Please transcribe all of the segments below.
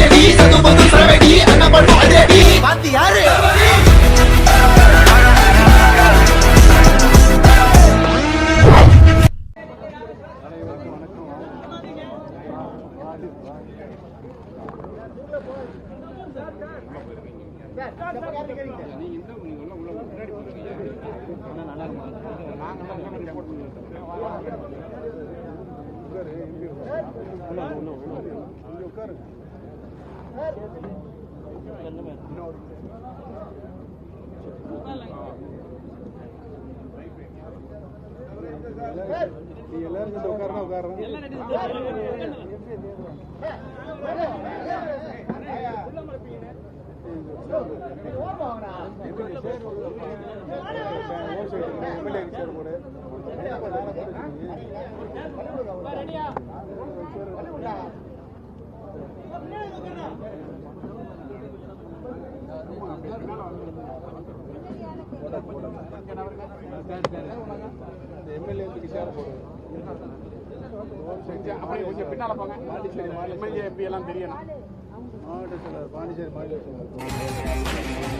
அதிரடி சத்து பத்து சரவெடி பண்ணும் அதிரடி பாத்தி யாரு அப்படி கொஞ்சம் பின்னால போங்க. எம்எல்ஏ எம்பி எல்லாம் தெரியணும். மாவட்ட செயலர் பாண்டிச்சேரி மாநில செயலர்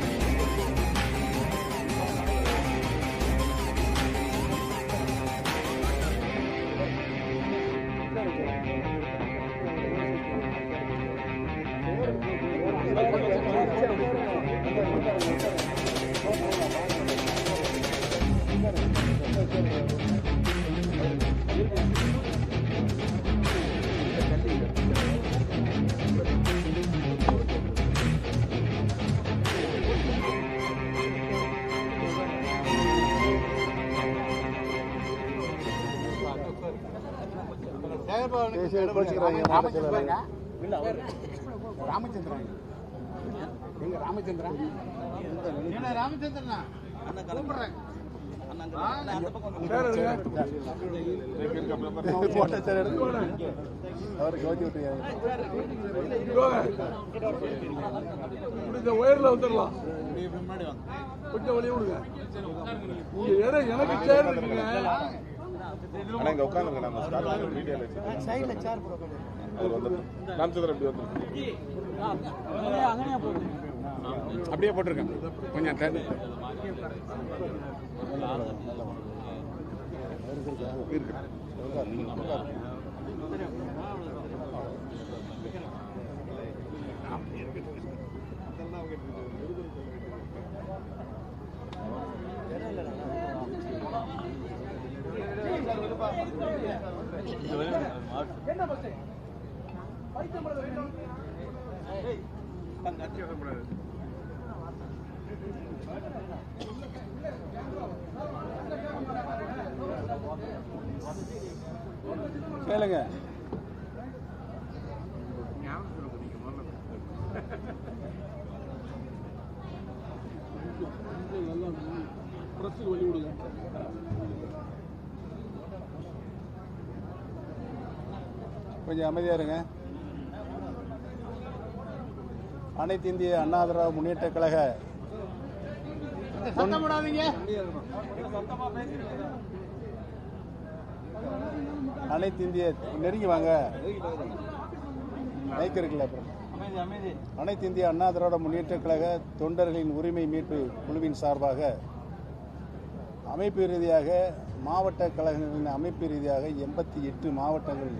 மாவட்ட செயலர் ராமச்சந்திரன் எங்க ராமச்சந்திரன்? ராமச்சந்திரனா? இந்த உயர்ல வந்துடலாம். கொஞ்சம் வழி விடுங்க. எனக்கு சேர் இருக்குங்க. ஆனா இங்க உட்காந்துங்க நம்ம ஸ்டார்ட் வீடியோல வச்சு சைடுல சேர் போடுறோம் அவர் வந்து ராமச்சந்திரன் இப்படி வந்து அப்படியே போட்டிருக்கேன். கொஞ்சம் தள்ளி. கேளுங்க. பிரஸுக்கு வழி விடுங்க கொஞ்சம் அமைதியா இருங்க. அனைத்து இந்திய அண்ணா திராவிட முன்னேற்ற கழக அனைத்து இந்திய நெருங்கி வாங்க. மைக் இருக்குல்ல அனைத்து இந்திய அண்ணா திராவிட முன்னேற்ற கழக தொண்டர்களின் உரிமை மீட்பு குழுவின் சார்பாக அமைப்பு ரீதியாக மாவட்ட கழகங்களின் அமைப்பு ரீதியாக எண்பத்தி எட்டு மாவட்டங்கள்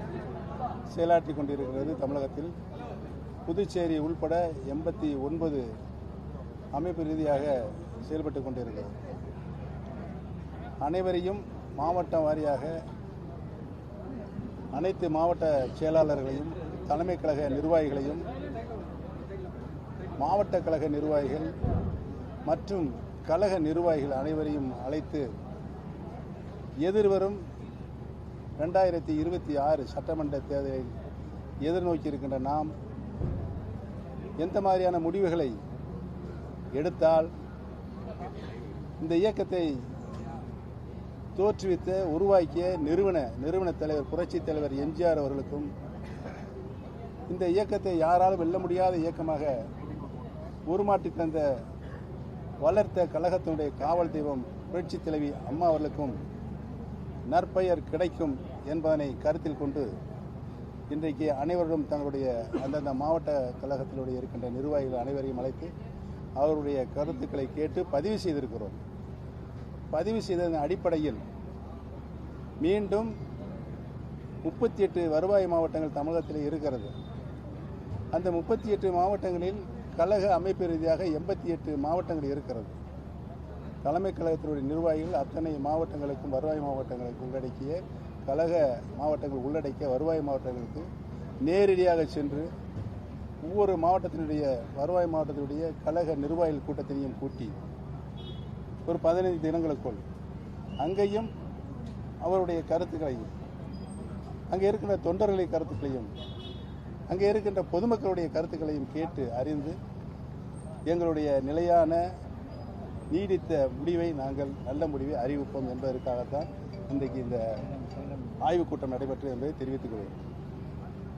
செயலாற்றி கொண்டிருக்கிறது தமிழகத்தில் புதுச்சேரி உள்பட எண்பத்தி ஒன்பது அமைப்பு ரீதியாக செயல்பட்டு கொண்டிருக்கிறது. அனைவரையும் மாவட்டம் வாரியாக அனைத்து மாவட்ட செயலாளர்களையும் தலைமை கழக நிர்வாகிகளையும் மாவட்ட கழக நிர்வாகிகள் மற்றும் கழக நிர்வாகிகள் அனைவரையும் அழைத்து எதிர்வரும் ரெண்டாயிரத்தி இருபத்தி ஆறு சட்டமன்ற தேர்தலை எதிர்நோக்கி இருக்கின்ற நாம் எந்த மாதிரியான முடிவுகளை எடுத்தால் இந்த இயக்கத்தை தோற்றுவித்த உருவாக்கிய நிறுவன நிறுவன தலைவர் புரட்சி தலைவர் எம்ஜிஆர் அவர்களுக்கும் இந்த இயக்கத்தை யாராலும் வெல்ல முடியாத இயக்கமாக உருமாற்றி தந்த வளர்த்த கழகத்தினுடைய காவல் தெய்வம் புரட்சி தலைவி அம்மா அவர்களுக்கும் நற்பெயர் கிடைக்கும் என்பதனை கருத்தில் கொண்டு இன்றைக்கு அனைவரும் தங்களுடைய அந்தந்த மாவட்ட கழகத்தினுடைய இருக்கின்ற நிர்வாகிகள் அனைவரையும் அழைத்து அவருடைய கருத்துக்களை கேட்டு பதிவு செய்திருக்கிறோம். பதிவு செய்ததன் அடிப்படையில் மீண்டும் முப்பத்தி எட்டு வருவாய் மாவட்டங்கள் தமிழகத்தில் இருக்கிறது. அந்த முப்பத்தி எட்டு மாவட்டங்களில் கழக அமைப்பு ரீதியாக எண்பத்தி எட்டு மாவட்டங்கள் இருக்கிறது. தலைமை கழகத்தினுடைய நிர்வாகிகள் அத்தனை மாவட்டங்களுக்கும் வருவாய் மாவட்டங்களுக்கு உள்ளடக்கிய கழக மாவட்டங்கள் உள்ளடக்கிய வருவாய் மாவட்டங்களுக்கு நேரடியாக சென்று ஒவ்வொரு மாவட்டத்தினுடைய வருவாய் மாவட்டத்தினுடைய கழக நிர்வாகிகள் கூட்டத்தினையும் கூட்டி ஒரு பதினைந்து தினங்களுக்குள் அங்கேயும் அவருடைய கருத்துக்களையும் அங்கே இருக்கின்ற தொண்டர்களின் கருத்துக்களையும் அங்கே இருக்கின்ற பொதுமக்களுடைய கருத்துக்களையும் கேட்டு அறிந்து எங்களுடைய நிலையான நீடித்த முடிவை நாங்கள் நல்ல முடிவை அறிவிப்போம் என்பதற்காகத்தான் இன்றைக்கு இந்த ஆய்வுக் கூட்டம் நடைபெற்றது என்பதை தெரிவித்துக் கொள்கிறேன்.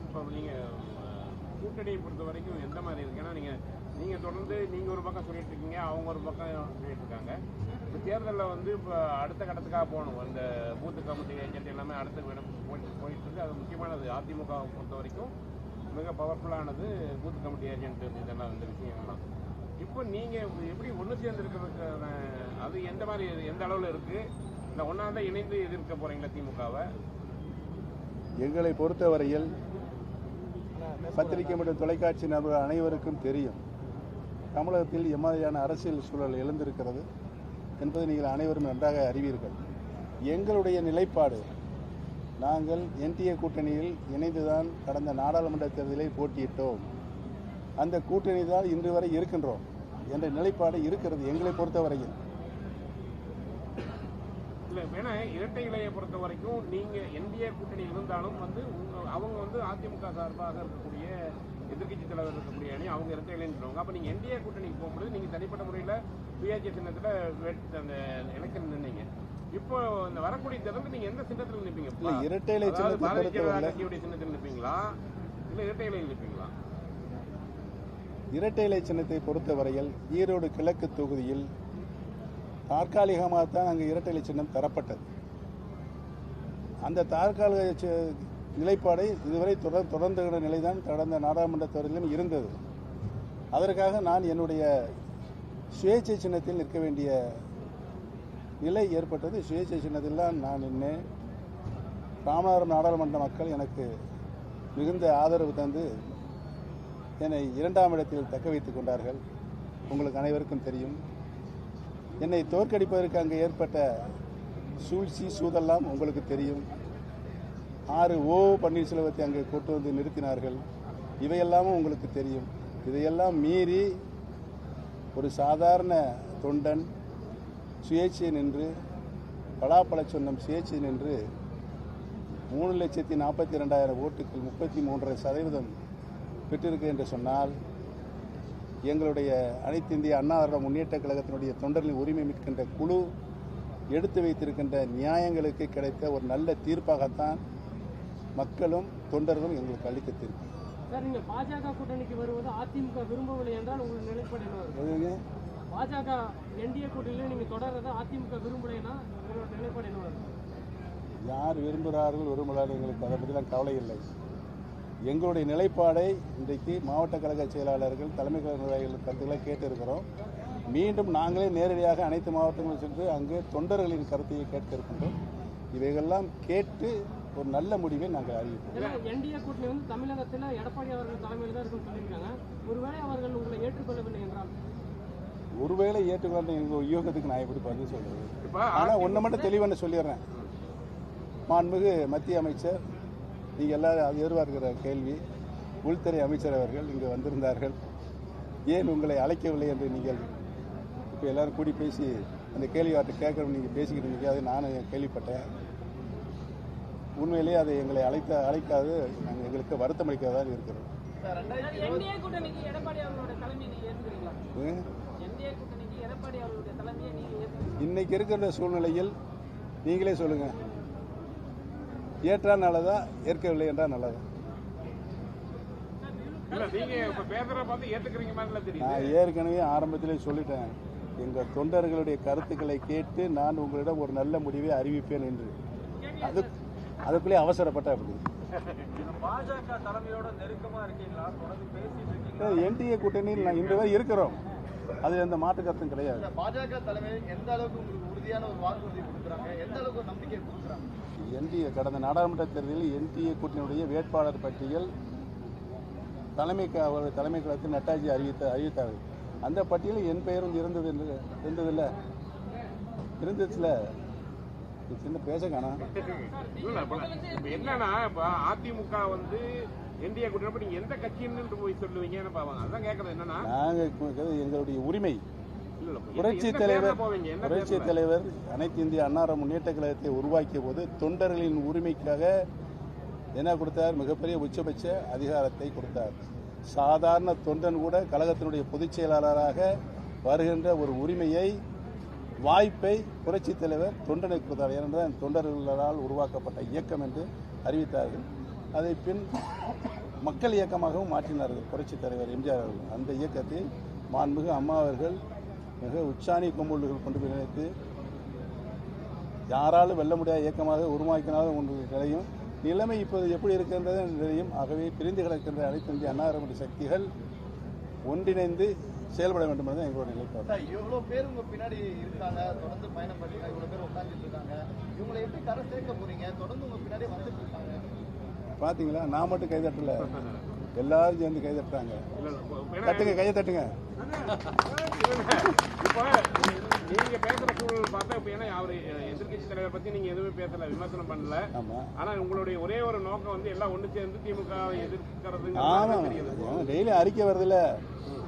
இப்போ நீங்கள் கூட்டணியை பொறுத்த வரைக்கும் எந்த மாதிரி இருக்கு? ஏன்னா நீங்க நீங்க தொடர்ந்து நீங்க ஒரு பக்கம் சொல்லிட்டு இருக்கீங்க அவங்க ஒரு பக்கம் சொல்லிட்டு இருக்காங்க. இப்போ தேர்தலில் வந்து இப்போ அடுத்த கட்டத்துக்காக போகணும். இந்த பூத்து கமிட்டி ஏஜென்ட் எல்லாமே அடுத்த இடம் போயிட்டு போயிட்டு இருக்கு. அது முக்கியமானது. அதிமுக பொறுத்த வரைக்கும் மிக பவர்ஃபுல்லானது பூத் கமிட்டி ஏஜென்ட் இதெல்லாம் இந்த விஷயங்கள்லாம் இப்போ நீங்க எப்படி ஒன்று சேர்ந்துருக்கிறதுக்கான அது எந்த மாதிரி எந்த அளவில் இருக்கு? ஒன்றா தான் இணைந்து எதிர்க்க போறீங்களா திமுகவை? எங்களை பொறுத்தவரையில் பத்திரிகை மற்றும் தொலைக்காட்சி நபர்கள் அனைவருக்கும் தெரியும். தமிழகத்தில் எம்மாதிரியான அரசியல் சூழல் எழுந்திருக்கிறது என்பதை நீங்கள் அனைவரும் நன்றாக அறிவீர்கள். எங்களுடைய நிலைப்பாடு நாங்கள் என்டிஏ கூட்டணியில் இணைந்துதான் கடந்த நாடாளுமன்ற தேர்தலில் போட்டியிட்டோம். அந்த கூட்டணி தான் இன்று வரை இருக்கின்றோம் என்ற நிலைப்பாடு இருக்கிறது எங்களை பொறுத்தவரையில். இல்ல வேணா இரட்டை இலையை பொறுத்த வரைக்கும் நீங்க என்டிஏ கூட்டணி இருந்தாலும் வந்து அவங்க வந்து அதிமுக சார்பாக இருக்கக்கூடிய எதிர்க்கட்சி தலைவர் இருக்கக்கூடிய அணி அவங்க இரட்டை இலைன்னு சொல்லுவாங்க. அப்ப நீங்க என்டிஏ கூட்டணிக்கு போகும்போது நீங்க தனிப்பட்ட முறையில சுயாட்சி சின்னத்துல அந்த எலெக்ஷன் நின்னீங்க. இப்போ இந்த வரக்கூடிய தேர்தல் நீங்க எந்த சின்னத்துல நிப்பீங்க? இல்லை, இரட்டை இலை பாரதிய ஜனதா கட்சியுடைய சின்னத்தில் நிப்பீங்களா? இல்ல இரட்டை இலையில் நிப்பீங்களா? இரட்டை இலை சின்னத்தை பொறுத்தவரையில் ஈரோடு கிழக்கு தொகுதியில் தற்காலிகமாகத்தான் அங்கு இரட்டை இலை சின்னம் தரப்பட்டது. அந்த தற்காலிக சி- நிலைப்பாடை இதுவரை தொடர் தொடர்ந்துகிற நிலைதான் கடந்த நாடாளுமன்ற தேர்தலிலும் இருந்தது. அதற்காக நான் என்னுடைய சுயேட்சை சின்னத்தில் நிற்க வேண்டிய நிலை ஏற்பட்டது. சுயேட்சை சின்னத்தில் தான் நான் நின்றேன் ராமநாதபுரம் நாடாளுமன்ற மக்கள் எனக்கு மிகுந்த ஆதரவு தந்து என்னை இரண்டாம் இடத்தில் தக்க வைத்துக் கொண்டார்கள். உங்களுக்கு அனைவருக்கும் தெரியும். என்னை தோற்கடிப்பதற்கு அங்கு ஏற்பட்ட சூழ்ச்சி சூதெல்லாம் உங்களுக்கு தெரியும். ஆறு ஓ பன்னீர்செல்வத்தை அங்கே கொண்டு வந்து நிறுத்தினார்கள். இவையெல்லாமும் உங்களுக்கு தெரியும். இதையெல்லாம் மீறி ஒரு சாதாரண தொண்டன் சுயேட்சை நின்று பலாப்பழ சொன்னம் சுயேட்சை நின்று மூணு லட்சத்தி நாற்பத்தி ரெண்டாயிரம் ஓட்டுகள் முப்பத்தி மூன்றரை சதவீதம் பெற்றிருக்கு என்று சொன்னால் எங்களுடைய அனைத்து இந்திய அண்ணா திராவிட முன்னேற்ற கழகத்தினுடைய தொண்டர்களின் உரிமை மீட்கின்ற குழு எடுத்து வைத்திருக்கின்ற நியாயங்களுக்கு கிடைத்த ஒரு நல்ல தீர்ப்பாகத்தான் மக்களும் தொண்டர்களும் எங்களுக்கு அளித்த தீர்ப்பு பாஜக கூட்டணிக்கு வருவது அதிமுக விரும்பவில்லை என்றால் உங்கள் நிலைப்பாடு? பாஜக என்டிஏ கூட்டணியில் நீங்க தொடர்றதை அதிமுக விரும்பலைன்னா உங்களோட நிலைப்பாடு? யார் விரும்புகிறார்கள் விரும்புகிறார்கள் எங்களுக்கு அதை பற்றிலாம் கவலை இல்லை எங்களுடைய நிலைப்பாடை இன்றைக்கு மாவட்ட கழக செயலாளர்கள் தலைமை கழக நிர்வாகிகள் கருத்துக்களை கேட்டிருக்கிறோம். மீண்டும் நாங்களே நேரடியாக அனைத்து மாவட்டங்களும் சென்று அங்கு தொண்டர்களின் கருத்தையை கேட்க இருக்கின்றோம் இவைகளெல்லாம் கேட்டு ஒரு நல்ல முடிவை நாங்கள் அறிவிப்போம். என்டிஏ கூட்டணி வந்து தமிழகத்தில் எடப்பாடி அவர்கள் தலைமையில் தான் இருக்குன்னு சொல்லியிருக்காங்க. ஒருவேளை அவர்கள் உங்களை ஏற்றுக்கொள்ளவில்லை என்றால்? ஒருவேளை ஏற்றுக்கொண்ட எங்கள் யூகத்துக்கு நான் எப்படி பதில் சொல்றது? இப்ப ஆனால் ஒன்று மட்டும் தெளிவான சொல்லிடுறேன். மாண்புமிகு மத்திய அமைச்சர் நீங்கள் எல்லாரும் அது எதிர்பார்க்கிற கேள்வி. உள்துறை அமைச்சர் அவர்கள் இங்கு வந்திருந்தார்கள். ஏன் உங்களை அழைக்கவில்லை என்று நீங்கள் இப்போ எல்லாரும் கூடி பேசி அந்த கேள்வி அவர்கிட்ட கேட்கணும் நீங்கள் பேசிக்கிட்டு இருந்தீங்க அதை நானும் கேள்விப்பட்டேன். உண்மையிலேயே அதை எங்களை அழைத்த அழைக்காது நாங்கள் எங்களுக்கு வருத்தம் அளிக்கிறதா இருக்கிறோம் இன்னைக்கு இருக்கிற சூழ்நிலையில் நீங்களே சொல்லுங்க. ஏற்றா நல்லதா ஏற்கவில்லை என்றால் நல்லதா? இல்ல நீங்க இப்ப பேசுறத பார்த்து ஏத்துக்கிறீங்க மாதிரி தெரியுது. நான் ஏற்கனவே ஆரம்பத்திலே சொல்லிட்டேன். எங்கள் தொண்டர்களுடைய கருத்துக்களை கேட்டு நான் உங்களிடம் ஒரு நல்ல முடிவை அறிவிப்பேன் என்று. அது அதுக்குள்ளே அவசரப்பட்ட அப்படி பாஜக தலைமையோட நெருக்கமா இருக்கீங்களா? தொடர்ந்து பேசிட்டு இருக்கீங்களா? என்டிஏ கூட்டணியில் நான் இன்று வரை இருக்கிறோம். அது எந்த மாற்று கருத்தும் கிடையாது. பாஜக தலைமை எந்த அளவுக்கு உங்களுக்கு உறுதியான ஒரு வாக்குறுதி கொடுக்குறாங்க? எந்த அளவுக்கு நம்பிக்கை கொடுக்குறாங்க? என்டிஏ கடந்த நாடாளுமன்ற தேர்தலில் என்டிஏ கூட்டணியுடைய வேட்பாளர் பட்டியல் தலைமை அவருடைய தலைமை கழகத்தில் நட்டாஜி அறிவித்த அறிவித்தார்கள் அந்த பட்டியலில் என் பெயரும் இருந்தது என்று இருந்ததில்ல. இருந்துச்சுல? சின்ன பேச காணா. இல்ல, இப்ப இப்ப என்னன்னா இப்ப அதிமுக வந்து என்டிஏ கூட்டணி நீங்க எந்த கட்சின்னு போய் சொல்லுவீங்கன்னு பாவாங்க அதான் கேக்குறது என்னன்னா நாங்கள் எங்களுடைய உரிமை. புரட்சி தலைவர் புரட்சி? தலைவர் அனைத்து இந்திய அன்னார முன்னேற்ற கழகத்தை உருவாக்கிய போது தொண்டர்களின் உரிமைக்காக என்ன கொடுத்தார்? மிகப்பெரிய உச்சபட்ச அதிகாரத்தை கொடுத்தார். சாதாரண தொண்டன் கூட கழகத்தினுடைய பொதுச் செயலாளராக வருகின்ற ஒரு உரிமையை வாய்ப்பை புரட்சி தலைவர் தொண்டனை கொடுத்தார். ஏனென்றால் தொண்டர்களால் உருவாக்கப்பட்ட இயக்கம் என்று அறிவித்தார்கள். அதை பின் மக்கள் இயக்கமாகவும் மாற்றினார்கள். புரட்சி தலைவர் எம்ஜிஆர் அவர்கள். அந்த இயக்கத்தை மாண்புமிகு அம்மா அவர்கள் மிக உச்சாணி கொம்புள்ளுகள் கொண்டு போய் நினைத்து யாராலும் வெல்ல முடியாத இயக்கமாக உருவாக்கினாலும் ஒன்று நிலையும் நிலைமை இப்போது எப்படி இருக்கின்றது நிலையும் ஆகவே பிரிந்து கிடக்கின்ற அனைத்து இந்திய அன்னாரமுடைய சக்திகள் ஒன்றிணைந்து செயல்பட வேண்டும் என்பது எங்களுடைய நிலைப்பாடு. இவ்வளோ பேர் உங்க பின்னாடி இருக்காங்க. தொடர்ந்து பயணம் பண்ணி இவ்வளோ பேர் உட்கார்ந்துட்டு இருக்காங்க. இவங்களை எப்படி கரை சேர்க்க போறீங்க? தொடர்ந்து உங்க பின்னாடி வந்துட்டு இருக்காங்க. பார்த்தீங்களா நான் மட்டும் கைதட்டல. எல்லாரும் சேர்ந்து இல்ல, இல்ல, இப்ப என்ன- தட்டுங்க கையை தட்டுங்க. நீங்க பேசுற சூழல் பார்த்தா இப்ப ஏன்னா அவரு எதிர்கட்சி தலைவர் பத்தி நீங்க எதுவுமே பேசல விமர்சனம் பண்ணல. ஆனா உங்களுடைய ஒரே ஒரு நோக்கம் வந்து எல்லாம் ஒண்ணு சேர்ந்து திமுக எதிர்க்கிறது டெய்லி அறிக்கை வருதுல்ல.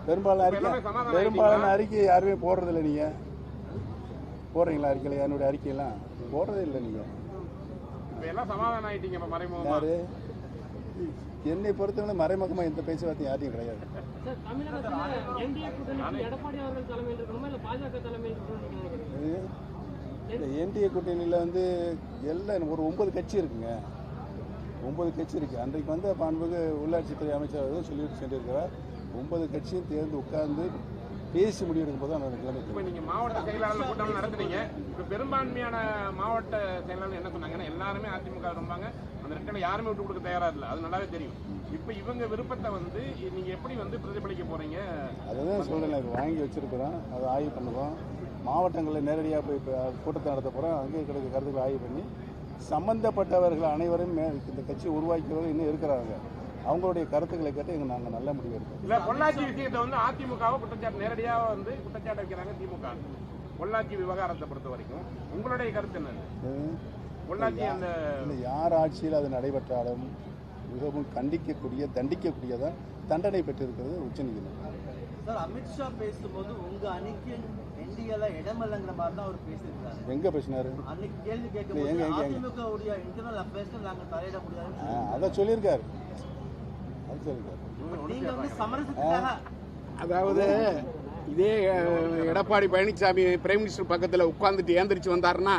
பெரும்பாலான அறிக்கை. எல்லாமே சமாதானம் பெரும்பாலான அறிக்கை யாருமே போடுறதில்ல நீங்க. போடுறீங்களா அறிக்கையில்? என்னுடைய அறிக்கையெல்லாம்? போடுறதே இல்லை நீங்க. இப்ப எல்லாம் சமாதானம் ஆயிட்டீங்க மறைமுகமா. என்னை பொறுத்தவரை மறைமுகமா எந்த பேச்சுவார்த்தையும் யாரையும் கிடையாது. இந்த என்டிஏ கூட்டணியில் வந்து எல்லாம் ஒரு ஒன்பது கட்சி இருக்குங்க. ஒன்பது கட்சி இருக்கு. அன்றைக்கு வந்து மாண்புமிகு உள்ளாட்சித்துறை அமைச்சர் அவர்கள் சொல்லிட்டு சென்றிருக்கிறார். ஒன்பது கட்சியும் தேர்ந்து உட்கார்ந்து பேசி முடிவெடுக்கும் போது அந்த நிலைமை இப்ப நீங்க மாவட்ட செயலாளர் கூட்டம் நடத்துனீங்க. இப்ப பெரும்பான்மையான மாவட்ட செயலாளர் என்ன சொன்னாங்கன்னா எல்லாருமே அதிமுக விரும்பாங்க அந்த ரெட்டனை யாருமே விட்டு கொடுக்க தயாரா இல்ல. அது நல்லாவே தெரியும். இப்ப இவங்க விருப்பத்தை வந்து நீங்க எப்படி வந்து பிரதிபலிக்க போறீங்க? அதுதான் சொல்கிறேன் இப்போ வாங்கி வச்சிருக்கிறோம். அதை ஆய்வு பண்ணுவோம். மாவட்டங்களில் நேரடியாக போய் இப்போ கூட்டத்தை நடத்த போகிறோம் அங்கே கிடைக்க கருத்துக்களை ஆய்வு பண்ணி சம்பந்தப்பட்டவர்கள் அனைவரும் இந்த கட்சி உருவாக்கியவர்கள் இன்னும் இருக்கிறாங்க. அவங்களுடைய கருத்துக்களை கேட்டு எங்க நாங்கள் நல்ல முடிவு எடுப்போம் இல்ல பொள்ளாச்சி விஷயத்தை வந்து அதிமுகவை குற்றச்சாட்டு நேரடியா வந்து குற்றச்சாட்டு வைக்கிறாங்க திமுக. பொள்ளாச்சி விவகாரத்தை பொறுத்த வரைக்கும் உங்களுடைய கருத்து அந்த இல்லை யார் ஆட்சியில் அது நடைபெற்றாலும் மிகவும் கண்டிக்கக்கூடிய தண்டிக்கக்கூடியதான் தண்டனை பெற்றிருக்கிறது உச்சநீதிமன்றம் சார் அமித்ஷா பேசும்போது உங்க அணிக்கு என்டிஏல இடமில்லைங்கிற மாதிரி தான் அவர் பேசியிருக்காரு. எங்கே பேசினாரு? அன்னைக்கு கேள்வி கேட்கும்போது எங்க, எங்க, எங்க? அதிமுக உடைய இன்டர்னல் அஃபேர்ஸ் நாங்க தலையிட முடியாது ஆ, அதை சொல்லியிருக்காரு. அது சொல்லியிருக்காரு. நீங்க வந்து சமரசத்துக்காக அதாவது இதே எடப்பாடி பழனிசாமி பிரைம் மினிஸ்டர் பக்கத்தில் உட்கார்ந்துட்டு ஏந்திரிச்சு வந்தாருன்னா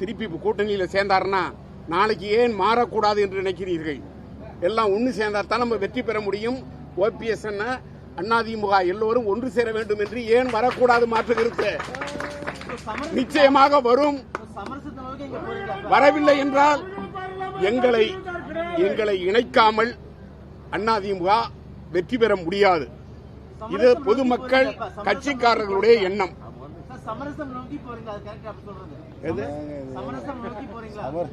திருப்பி கூட்டணியில் சேர்ந்தாருன்னா நாளைக்கு ஏன் மாறக்கூடாது என்று நினைக்கிறீர்கள்? எல்லாம் ஒன்று சேர்ந்தால் தான் நம்ம வெற்றி பெற முடியும். ஓபிஎஸ் அதிமுக எல்லோரும் ஒன்று சேர வேண்டும் என்று ஏன் வரக்கூடாது மாற்று கருத்து? நிச்சயமாக வரும். வரவில்லை என்றால் எங்களை எங்களை இணைக்காமல் அதிமுக வெற்றி பெற முடியாது. இது பொதுமக்கள் கட்சிக்காரர்களுடைய எண்ணம். எது? சமரசம் நோக்கி போறீங்களா? அவர்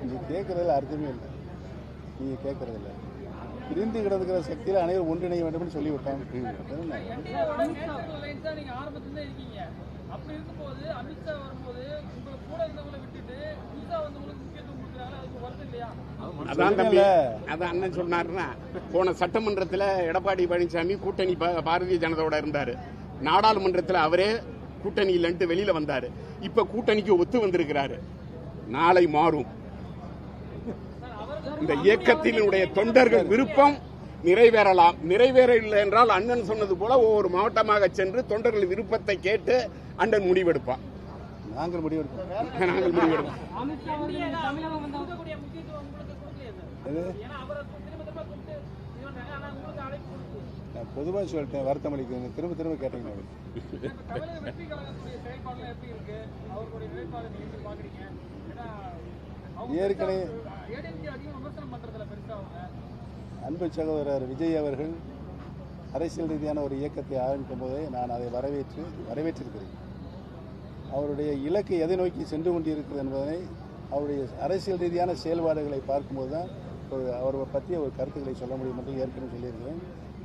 நீங்க கேட்கறதுல அர்த்தமே இல்லை. நீங்க கேட்கறதில்ல பிரிந்து கிடக்கிற சக்தியில் அனைவரும் ஒன்றிணைய வேண்டும் சொல்லிவிட்டோம் என்ன? நீங்க ஆரம்பத்துல இருக்கீங்க. அப்படி இருக்கும்போது அமித்ஷா வரும்போது உங்களுக்கு கூட இருந்தவங்களை விட்டுட்டு புதுசா வந்தவங்களுக்கு முக்கியத்துவம் கொடுக்குறாங்க அதுக்கு வருது இல்லையா? அதான் தம்பி. அதான் அண்ணன் சொன்னாருன்னா போன சட்டமன்றத்தில் எடப்பாடி பழனிசாமி கூட்டணி பாரதிய ஜனதாவோட இருந்தாரு. நாடாளுமன்றத்தில் அவரே கூட்டணி இல்லைன்ட்டு வெளியில வந்தாரு. இப்ப கூட்டணிக்கு ஒத்து வந்திருக்கிறாரு. நாளை மாறும். இந்த இயக்கத்தினுடைய தொண்டர்கள் விருப்பம் நிறைவேறலாம். நிறைவேறவில்லை என்றால் அண்ணன் சொன்னது போல ஒவ்வொரு மாவட்டமாக சென்று தொண்டர்கள் விருப்பத்தை கேட்டு அண்ணன் முடிவெடுப்பான். நாங்கள் முடிவெடுப்போம். நாங்கள் முடிவெடுப்போம் அமித்ஷா அவர்கள் தமிழகம் வந்து கொடுக்கக்கூடிய முக்கியத்துவம் உங்களுக்கு கொடுக்கலையா சார் எது? ஏன்னா அவரை திரும்ப திரும்ப கூப்பிட்டு இது பண்றாங்க ஆனா உங்களுக்கு அழைப்பு கொடுத்து நான் பொதுவாக சொல்லிட்டேன் வருத்தம் அளிக்குது திரும்ப திரும்ப கேட்டீங்கன்னா ஏற்கனவே அன்பு சகோதரர் விஜய் அவர்கள் அரசியல் ரீதியான ஒரு இயக்கத்தை ஆரம்பிக்கும் போதே நான் அதை வரவேற்று வரவேற்றிருக்கிறேன். அவருடைய இலக்கு எதை நோக்கி சென்று கொண்டிருக்கிறது என்பதனை அவருடைய அரசியல் ரீதியான செயல்பாடுகளை பார்க்கும்போது தான் ஒரு அவரை பற்றிய ஒரு கருத்துக்களை சொல்ல முடியும் என்று ஏற்கனவே சொல்லியிருக்கிறேன்.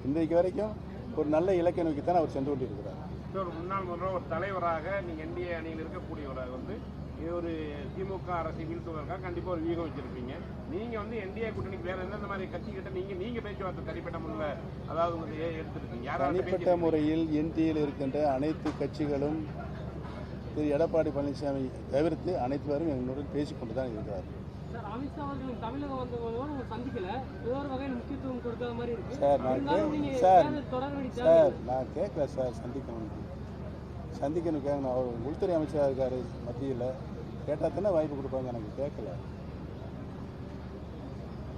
இன்றைக்கு வரைக்கும் ஒரு நல்ல இலக்கை நோக்கித்தான் அவர் சென்று கொண்டிருக்கிறார். ஒரு முன்னாள் முதல்வர் ஒரு தலைவராக நீங்க என்டிஏ அணியில் இருக்கக்கூடியவராக வந்து இது ஒரு திமுக அரசை வீழ்த்துவதற்காக கண்டிப்பா ஒரு வியூகம் வச்சிருப்பீங்க. நீங்க வந்து என்டிஏ கூட்டணிக்கு வேற எந்தெந்த மாதிரி கட்சி கிட்ட நீங்க நீங்க பேச்சுவார்த்தை தனிப்பட்ட முறையில் அதாவது உங்களுக்கு எடுத்திருக்கீங்க யாராவது தனிப்பட்ட? முறையில் என்டிஏயில் இருக்கின்ற அனைத்து கட்சிகளும் திரு எடப்பாடி பழனிசாமி தவிர்த்து அனைத்து பேரும் எங்களுடன் பேசிக்கொண்டு தான் இருக்கிறார்கள். அமித்ஷா அவர்கள் தமிழகம் வந்தவங்களோட உங்களை சந்திக்கல. ஏதோ ஒரு வகையில் முக்கியத்துவம் கொடுக்காத மாதிரி இருக்கு. சார் நான் சார் சார் நான் கேட்கல சார் சந்திக்கணும் சந்திக்கணும் கேட்கணும் அவர் உள்துறை அமைச்சராக இருக்காரு மத்தியில். கேட்டால் தானே வாய்ப்பு கொடுப்பாங்க எனக்கு கேட்கல.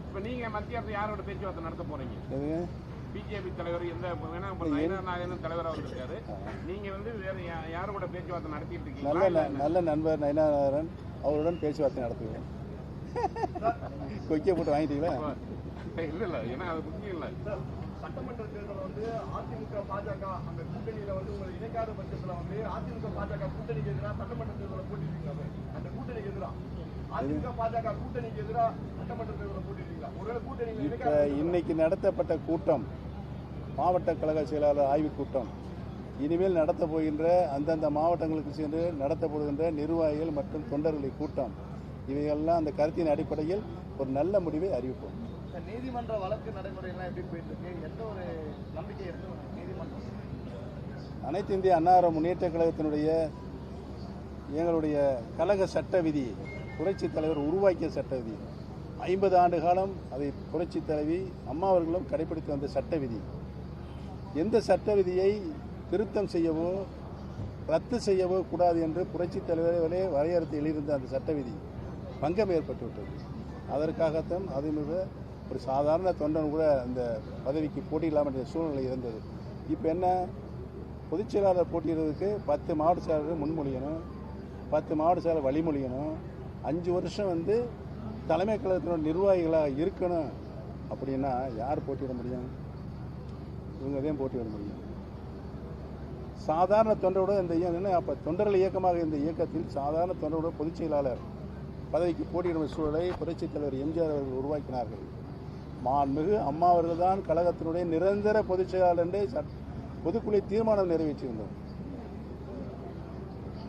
இப்ப நீங்க மத்திய அரசு யாரோட பேச்சுவார்த்தை நடத்த போறீங்க? எதுங்க பிஜேபி தலைவர் எந்த வேணா இப்ப நயனார் நாகேந்திரன் தலைவரா வந்திருக்காரு நீங்க வந்து வேற யா- யாரு கூட பேச்சுவார்த்தை நடத்திட்டு நல்ல இருக்கீங்களா ந- நல்ல நண்பர் நயனாரன் அவருடன் பேச்சுவார்த்தை நடத்துவேன். கொக்கிய போட்டு வாங்கிட்டீங்களா? இல்ல இல்ல. ஏன்னா அது முக்கியம் இல்ல. சட்டமன்ற தேர்தல் வந்து அதிமுக பாஜக அந்த கூட்டணியில வந்து உங்களை இணைக்காத பட்சத்துல வந்து அதிமுக பாஜக கூட்டணிக்கு எதிராக சட்டமன்ற தேர்தலை போட்டிருக்கீங்க அந்த கூட்டணிக்கு எதிராக அதிமுக பாஜக கூட்டணிக்கு எதிராக சட்டமன்ற தேர்தலை போட்டிருக்கீங்களா? ஒருவேளை கூட்டணியில இப்போ இணைக்காத இன்னைக்கு நடத்தப்பட்ட கூட்டம் மாவட்ட கழக செயலாளர் ஆய்வுக் கூட்டம் இனிமேல் நடத்த போகின்ற அந்தந்த மாவட்டங்களுக்கு சென்று நடத்தப்படுகின்ற நிர்வாகிகள் மற்றும் தொண்டர்களை கூட்டம் இவையெல்லாம் அந்த கருத்தின் அடிப்படையில் ஒரு நல்ல முடிவை அறிவிப்போம். நீதிமன்ற வழக்கு நடைமுறையெல்லாம் எப்படி போயிட்டு இருக்கு? எந்த ஒரு நம்பிக்கை இருக்கு நீதிமன்றம்? அனைத்து இந்திய அன்னார முன்னேற்ற கழகத்தினுடைய எங்களுடைய கழக சட்ட விதி புரட்சித் தலைவர் உருவாக்கிய சட்ட விதி. ஐம்பது ஆண்டு காலம் அதை புரட்சித் தலைவி அம்மா அவர்களும் கடைபிடித்து வந்த சட்ட விதி. எந்த சட்ட விதியை திருத்தம் செய்யவோ ரத்து செய்யவோ கூடாது என்று புரட்சித் தலைவர்களே வரையறுத்து எழுதியிருந்த அந்த சட்ட விதி. பங்கம் ஏற்பட்டுவிட்டது அதற்காகத்தான் அதுமிக ஒரு சாதாரண தொண்டன் கூட அந்த பதவிக்கு போட்டியிடலாம் என்ற சூழ்நிலை இருந்தது. இப்போ என்ன? பொதுச் செயலாளர் போட்டியிடுறதுக்கு பத்து மாவட்ட செயலாளர் முன்மொழியணும் பத்து மாவட்ட செயலாளர் வழிமொழியணும் அஞ்சு வருஷம் வந்து தலைமை கழகத்தினோட நிர்வாகிகளாக இருக்கணும் அப்படின்னா யார் போட்டியிட முடியும்? இவங்க தான் போட்டியிட முடியும். சாதாரண தொண்டரோட இந்த இயக்கம் அப்போ தொண்டர்கள் இயக்கமாக இந்த இயக்கத்தில் சாதாரண தொண்டரோட பொதுச் செயலாளர் பதவிக்கு போட்டியிடும் சூழலை புரட்சித் தலைவர் எம்ஜிஆர் அவர்கள் உருவாக்கினார்கள். மாண்புமிகு அம்மா அவர்கள் தான் கழகத்தினுடைய நிரந்தர பொதுச் செயலாளர் என்று சட்- பொதுக்குழு தீர்மானம் நிறைவேற்றியிருந்தோம்.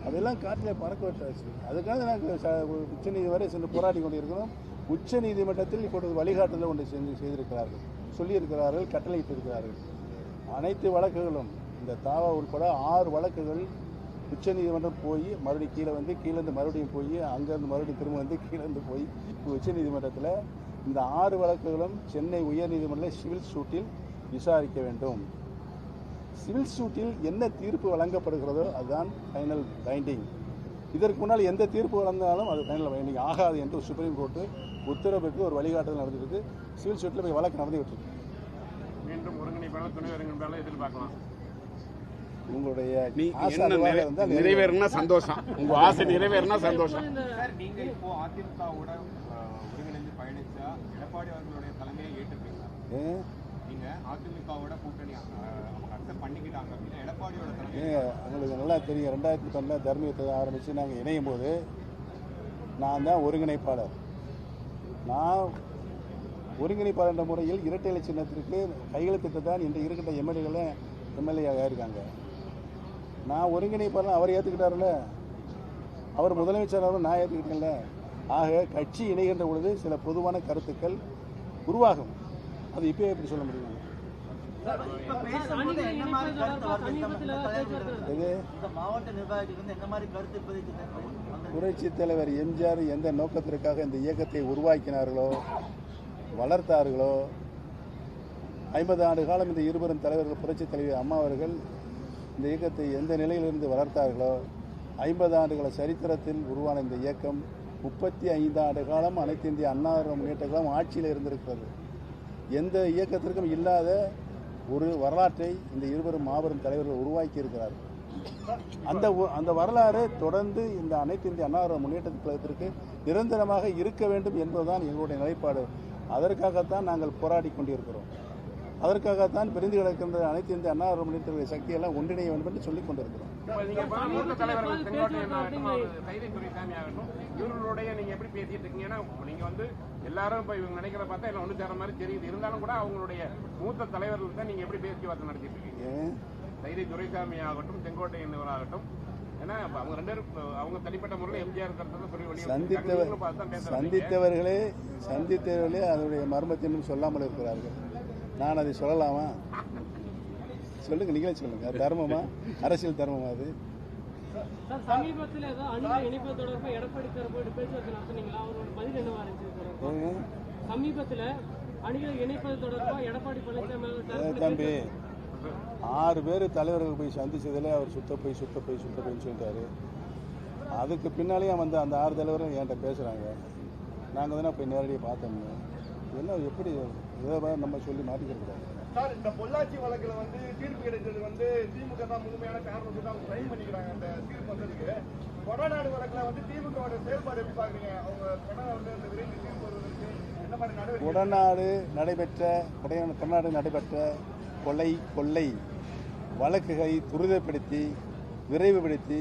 அதெல்லாம் காற்றில் பறக்க விட்டாச்சு. அதுக்காக நாங்கள் உச்ச வரை சென்று போராடி கொண்டிருக்கிறோம். உச்ச நீதிமன்றத்தில் இப்பொழுது வழிகாட்டுதல் ஒன்று செஞ்சு செய்திருக்கிறார்கள். சொல்லியிருக்கிறார்கள் கட்டளையிட்டிருக்கிறார்கள். அனைத்து வழக்குகளும் இந்த தாவா உட்பட ஆறு வழக்குகள் உச்ச நீதிமன்றம் போய் மறுபடியும் கீழே வந்து கீழேருந்து மறுபடியும் போய் அங்கேருந்து மறுபடியும் திரும்ப வந்து கீழேருந்து போய் இப்போ உச்ச நீதிமன்றத்தில் இந்த ஆறு வழக்குகளும் சென்னை உயர்நீதிமன்ற சிவில் சூட்டில் விசாரிக்க வேண்டும். சிவில் சூட்டில் என்ன தீர்ப்பு வழங்கப்படுகிறதோ அதுதான் ஃபைனல் பைண்டிங் இதற்கு முன்னால் எந்த தீர்ப்பு வழங்கினாலும் அது ஃபைனல் பைண்டிங் ஆகாது என்று சுப்ரீம் கோர்ட்டு உத்தரவுக்கு ஒரு வழிகாட்டுதல் நடந்திருக்கு சிவில் சூட்டில் போய் வழக்கு நடந்து விட்டுருக்கு மீண்டும் ஒருங்கிணைப்பாளர் துணை ஒருங்கிணைப்பாளர் எதிர்பார்க்கலாம். உங்களுடைய என்ன நிறைவேறினா சந்தோஷம். உங்க ஆசை நிறைவேறினா சந்தோஷம். நீங்க இப்போ அதிமுகவோட ஒருங்கிணைந்து பயணிச்சா எடப்பாடி அவர்களுடைய தலைமையை ஏற்றுப்பீங்களா? நீங்க அதிமுகவோட கூட்டணி உங்களுக்கு நல்லா தெரியும். ரெண்டாயிரத்தி பன்னெண்டில் தர்மயுத்தை ஆரம்பித்து நாங்கள் இணையும் போது நான் தான் ஒருங்கிணைப்பாளர். நான் ஒருங்கிணைப்பாளர் என்ற முறையில் இரட்டை இலை சின்னத்திற்கு கையெழுத்திட்டு தான் இன்று இருக்கின்ற எம்எல்ஏகளை எம்எல்ஏ ஆயிருக்காங்க நான் ஒருங்கிணைப்பாளர் அவர் ஏற்றுக்கிட்டாருல்ல அவர் முதலமைச்சர் அவர் நான் ஏற்றுக்கிட்டேன்ல ஆக கட்சி இணைகின்ற பொழுது சில பொதுவான கருத்துக்கள் உருவாகும். அது இப்போ எப்படி சொல்ல முடியும்? புரட்சி தலைவர் எம்ஜிஆர் எந்த நோக்கத்திற்காக இந்த இயக்கத்தை உருவாக்கினார்களோ வளர்த்தார்களோ ஐம்பது ஆண்டு காலம் இந்த இருவரும் தலைவர்கள் புரட்சி தலைவர் அம்மா அவர்கள் இந்த இயக்கத்தை எந்த நிலையிலிருந்து வளர்த்தார்களோ ஐம்பது ஆண்டுகள சரித்திரத்தில் உருவான இந்த இயக்கம் முப்பத்தி ஐந்து ஆண்டு காலம் அனைத்து இந்திய அண்ணா முன்னேற்ற காலம் ஆட்சியில் இருந்திருக்கிறது. எந்த இயக்கத்திற்கும் இல்லாத ஒரு வரலாற்றை இந்த இருவரும் மாபெரும் தலைவர்கள் உருவாக்கி இருக்கிறார்கள் அந்த அந்த வரலாறு தொடர்ந்து இந்த அனைத்து இந்திய அண்ணா முன்னேற்ற கழகத்திற்கு நிரந்தரமாக இருக்க வேண்டும் என்பதுதான் எங்களுடைய நிலைப்பாடு. அதற்காகத்தான் நாங்கள் போராடி கொண்டிருக்கிறோம். அதற்காகத்தான் பிரிந்து கிடக்கின்ற அனைத்து இந்திய அண்ணா முன்னேற்ற சக்தியெல்லாம் ஒன்றிணைய வேண்டும் என்று சொல்லிக் கொண்டிருக்கிறோம். இவர்களுடைய நீங்க எப்படி பேசிட்டு இருக்கீங்க? ஏன்னா நீங்க வந்து எல்லாரும் இப்ப இவங்க நினைக்கிற பார்த்தா எல்லாம் ஒண்ணு சேர மாதிரி தெரியுது. இருந்தாலும் கூட அவங்களுடைய மூத்த தலைவர்கள் தான் நீங்க எப்படி பேச்சுவார்த்தை நடத்திட்டு இருக்கீங்க? கைதை துரைசாமி ஆகட்டும் செங்கோட்டையன் ஆகட்டும். சந்தித்தவர்களே சந்தித்தவர்களே அதனுடைய மர்மத்தை இன்னும் சொல்லாமல் இருக்கிறார்கள். நான் அதை சொல்லலாமா? சொல்லுங்க நீங்களே சொல்லுங்க. தர்மமா? அரசியல் தர்மமா அது? சமீபத்தில் அணிகள் இணைப்பது தொடர்பாக எடப்பாடி பழனிசாமி தம்பி ஆறு பேர் தலைவர்கள் போய் சந்திச்சதுல அவர் சுத்த போய் சுத்த போய் சுத்த போய் சொல்லிட்டாரு. அதுக்கு பின்னாலேயும் வந்து அந்த ஆறு தலைவரும் என்கிட்ட பேசுறாங்க. நாங்கள் தானே போய் நேரடியாக பார்த்தோம்ங்க இதெல்லாம் எப்படி இதை நம்ம சொல்லி மாட்டிக்கிறது சார் இந்த பொள்ளாச்சி வழக்குல வந்து தீர்ப்பு கிடைச்சது வந்து திமுக தான் முழுமையான காரணத்தை தான் ட்ரை பண்ணிக்கிறாங்க அந்த தீர்ப்பு வந்ததுக்கு. கொடநாடு வழக்குல வந்து திமுகவோட செயல்பாடு எப்படி பாக்குறீங்க? அவங்க கொடநாடு இந்த விரைந்து தீர்ப்பு வருவதற்கு என்ன மாதிரி நடவடிக்கை கொடநாடு நடைபெற்ற கொடநாடு நடைபெற்ற கொலை கொள்ளை வழக்குகளை துரிதப்படுத்தி விரைவுபடுத்தி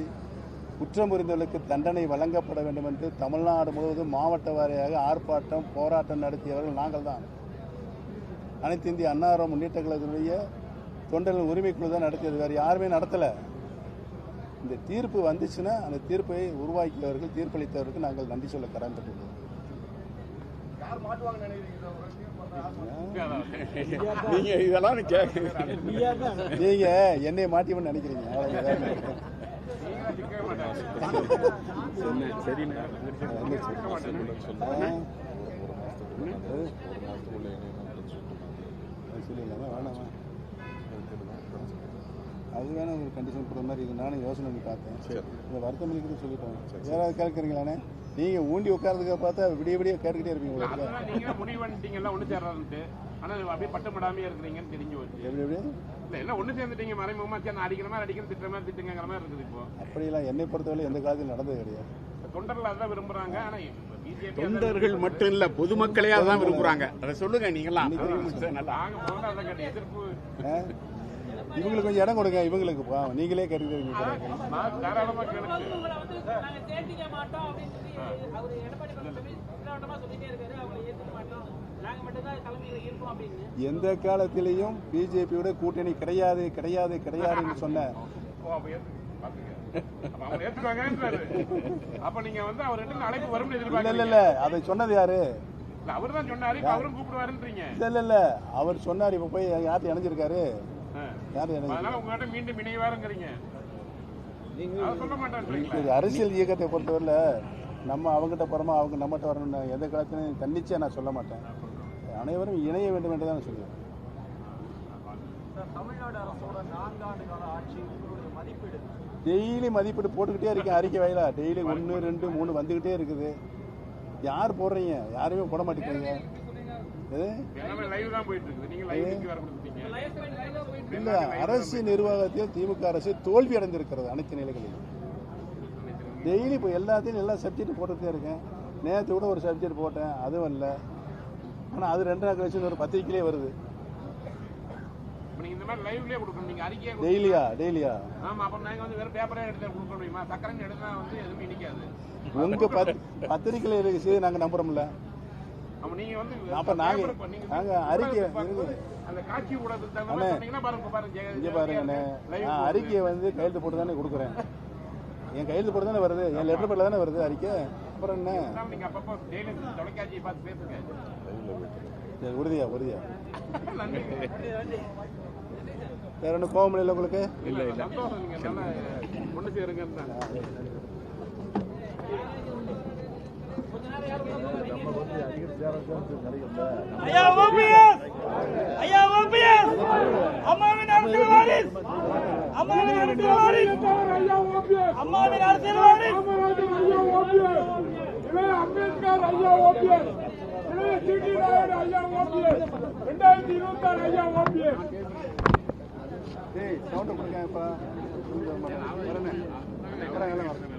குற்றம் புரிந்தவர்களுக்கு தண்டனை வழங்கப்பட வேண்டும் என்று தமிழ்நாடு முழுவதும் மாவட்ட வாரியாக ஆர்ப்பாட்டம் போராட்டம் நடத்தியவர்கள் நாங்கள் தான் அனைத்து இந்திய அன்னார முன்னேற்ற கழகத்தினுடைய தொண்டர்கள் உரிமைக்குழு தான் நடத்தியது. வேறு யாருமே நடத்தலை. இந்த தீர்ப்பு வந்துச்சுன்னா அந்த தீர்ப்பை உருவாக்கியவர்கள் தீர்ப்பளித்தவர்களுக்கு நாங்கள் நன்றி சொல்ல கடன்பட்டுள்ளோம்? நீங்க இதெல்லாம் நீங்க என்னை மாட்டிவன்னு நினைக்கிறீங்க. சரிண்ணா அது சொல்லிடலாமா வேணாமா? அது வேணா ஒரு கண்டிஷன் போடுற மாதிரி இருக்கு நானும் யோசனை பண்ணி பார்த்தேன். இந்த வருத்தம் இருக்கிறது சொல்லிட்டோம். யாராவது கேட்குறீங்களாண்ணே? நீங்க ஊண்டி உட்கார்றதுக்கு பார்த்தா விடிய விடிய கேட்டுக்கிட்டே இருப்பீங்க உங்களுக்கு அதெல்லாம் நீங்க முடிவு பண்ணிட்டீங்க எல்லாம் ஒண்ணு சேர்றதுன்ட்டு ஆனா அப்படியே பட்டப்படாமே இருக்கிறீங்கன்னு தெரிஞ்சு போச்சு. எப்படி எப்படி? இல்ல எல்லாம் ஒண்ணு சேர்ந்துட்டீங்க. மறைமுகமா சேர்ந்து அடிக்கிற மாதிரி அடிக்கிற திட்டுற மாதிரி திட்டுங்கிற மாதிரி இருக்குது இப்போ. அப்படியெல்லாம் என்னை பொறுத்தவரை எந்த காலத்தில் நடந்தது கிடையாது. தொண்டர்கள் அதான் விரும்புறாங்க. ஆனா பிஜேபி தொண்டர்கள் மட்டும் இல்ல பொதுமக்களே அதான் விரும்புறாங்க. அதை சொல்லுங்க நீங்களாம் எதிர்ப்பு? இவங்களுக்கு கொஞ்சம் இடம் கொடுங்க இவங்களுக்கு. நீங்களே அப்படின்னு எந்த காலத்திலையும் பிஜேபியோட கூட்டணி கிடையாது கிடையாது கிடையாதுன்னு சொன்ன அப்ப நீங்க வந்து அவர் அழைப்பு வரும்னு இல்ல இல்ல இல்ல. அதை சொன்னது யாரு? இல்ல அவர் தான் சொன்னாரு. இப்ப அவரும் கூப்பிடுவாருன்றீங்க. இல்ல இல்ல அவர் சொன்னார் இப்ப போய் யார்கிட்ட இணைஞ்சிருக்காரு. யார் இணைஞ்சிருக்காரு? அதனால உங்ககிட்ட மீண்டும் இணைவாருங்கிறீங்க. அரசியல் இயக்கத்தை பொறுத்தவரையில நம்ம அவங்ககிட்ட போறோமா அவங்க நம்மகிட்ட வரணும்னு எந்த காலத்திலையும் தன்னிச்சையா நான் சொல்ல மாட்டேன். அனைவரும் இணைய வேண்டும் என்று தான் சொல்லுவேன். தமிழ்நாடு அரசோட நான்காண்டு கால ஆட்சி உங்களுடைய மதிப்பீடு. டெய்லி மதிப்பீடு போட்டுக்கிட்டே இருக்கேன் அறிக்கை வாயிலா. டெய்லி ஒன்று ரெண்டு மூணு வந்துக்கிட்டே இருக்குது. யார் போடுறீங்க? யாருமே போட மாட்டேங்கிறீங்க. இல்ல அரசு நிர்வாகத்தில் திமுக அரசு தோல்வி அடைந்திருக்கிறது அனைத்து நிலைகளிலும். டெய்லி இப்போ எல்லாத்தையும் எல்லா சப்ஜெக்ட் போட்டுக்கிட்டே இருக்கேன். நேற்று கூட ஒரு சப்ஜெக்ட் போட்டேன். அதுவும் இல்லை. ஆனால் அது ரெண்டு நாள் கழிச்சு ஒரு பத்திரிக்கையிலே வருது. இப்ப நீங்க இந்த மாதிரி லைவ்லயே கொடுக்கணும். நீங்க அறிக்கையா டெய்லியா? டெய்லியா? ஆமா அப்ப நாங்க வந்து வெறும் பேப்பரே எடுத்து கொடுக்க முடியுமா? சக்கரன்னு எடுத்தா வந்து எதுவுமே இனிக்காது உங்க பத் பத்திரிக்கையில் இருக்கு. செய்தி நாங்கள் நம்புறோம்ல. அப்ப நீங்க வந்து அப்ப நாங்க- paper இப்ப நீங்க நாங்க ஊடகத்தை அறிக்கை- அந்த காட்சி ஊடகத்துக்கு பாருங்க பாருங்க இங்கே பாருங்கண்ணே நான். அறிக்கையை வந்து கையெழுத்து போட்டு தானே கொடுக்குறேன். என் கையெழுத்து போட்டு தானே வருது? என் லெட்டர் பேரில் தானே வருது அறிக்கை? அப்புறம் என்ன? நீங்க அப்பப்போ டெய்லி தொலைக்காட்சியை பார்த்து பேசுங்க. சரி உறுதியா உறுதியா. நன்றி. வேற ஒன்றும் கோவம் இல்லை உங்களுக்கு? இல்ல இல்ல. சந்தோஷம் நீங்க நல்லா ஒண்ணு சேருங்கன்னு தான் ஐயா ஓபிஎஸ்! ஐயா ஓபிஎஸ்! அம்மாவின் அரசியல் வாரிஸ்! அம்மாவின் அரசியல் வாரிஸ்! அம்மாவின் அரசியல் வாரிஸ்! அம்பேத்கர் ஐயா ஓபிஎஸ் சிடி நாயுடு ஐயா ஓபிஎஸ் ரெண்டாயிரத்தி இருபத்தி ஆறு ஐயா ஓபிஎஸ். டேய் சவுண்ட் கொடுங்க இப்ப வரேனே. வரேன் எல்லாம் வரேன்.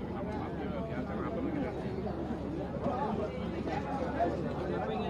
ஆறு